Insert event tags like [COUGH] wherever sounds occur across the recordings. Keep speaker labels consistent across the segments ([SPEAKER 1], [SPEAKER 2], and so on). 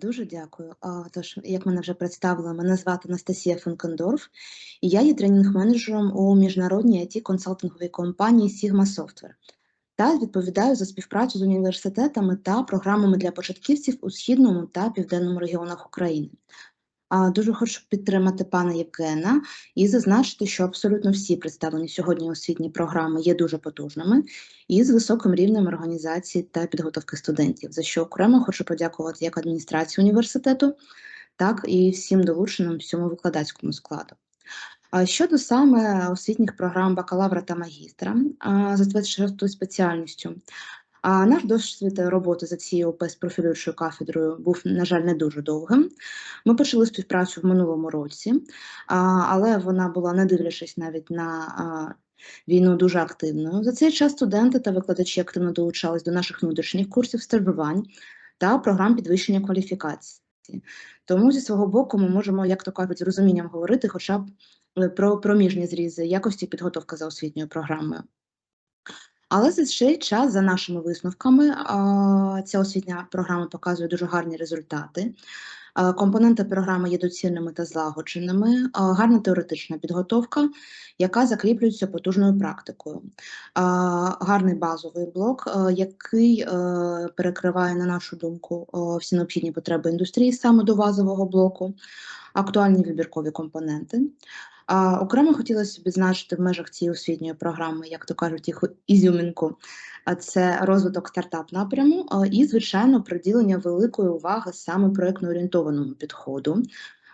[SPEAKER 1] Дуже дякую. Тож, як мене вже представила, мене звати Анастасія Фонкендорф, і я є тренінг-менеджером у міжнародній it консалтинговій компанії Sigma Software та відповідаю за співпрацю з університетами та програмами для початківців у східному та південному регіонах України. Дуже хочу підтримати пана Євгена і зазначити, що абсолютно всі представлені сьогодні освітні програми є дуже потужними і з високим рівнем організації та підготовки студентів, за що окремо хочу подякувати як адміністрації університету, так і всім долученим всьому викладацькому складу. Щодо саме освітніх програм бакалавра та магістра за 26 спеціальністю, а наш досвід роботи за цією ОП з профілюючою кафедрою був, на жаль, не дуже довгим. Ми почали співпрацю в минулому році, але вона була, не дивлячись навіть на війну, дуже активною. За цей час студенти та викладачі активно долучались до наших внутрішніх курсів стажувань та програм підвищення кваліфікації. Тому зі свого боку ми можемо, як то кажуть, з розумінням говорити, хоча б е, про проміжні зрізи якості підготовки за освітньою програмою. Але за цей час, за нашими висновками, ця освітня програма показує дуже гарні результати. Компоненти програми є доцільними та злагодженими, гарна теоретична підготовка, яка закріплюється потужною практикою. Гарний базовий блок, який е, перекриває, на нашу думку, всі необхідні потреби індустрії саме до базового блоку, актуальні вибіркові компоненти. А, окремо хотілося б відзначити в межах цієї освітньої програми, як то кажуть, їх ізюмінку, а це розвиток стартап напряму і, звичайно, приділення великої уваги саме проєктно-орієнтованому підходу,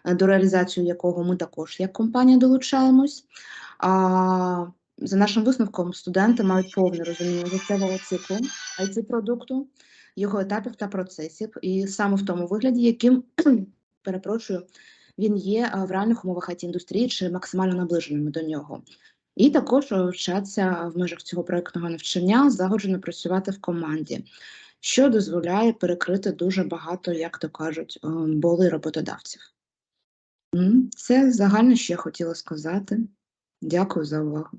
[SPEAKER 1] е, до реалізації якого ми також як компанія долучаємось. А, за нашим висновком, студенти мають повне розуміння життєвого циклу it продукту, його етапів та процесів, і саме в тому вигляді, яким [CLEARS THROAT] перепрошую він є в реальних умовах it індустрії чи максимально наближеними до нього. І також е, вчаться в межах цього проєктного навчання загоджено працювати в команді, що дозволяє перекрити дуже багато, як то кажуть, боли болей роботодавців. Це загально що я хотіла сказати. Дякую за увагу.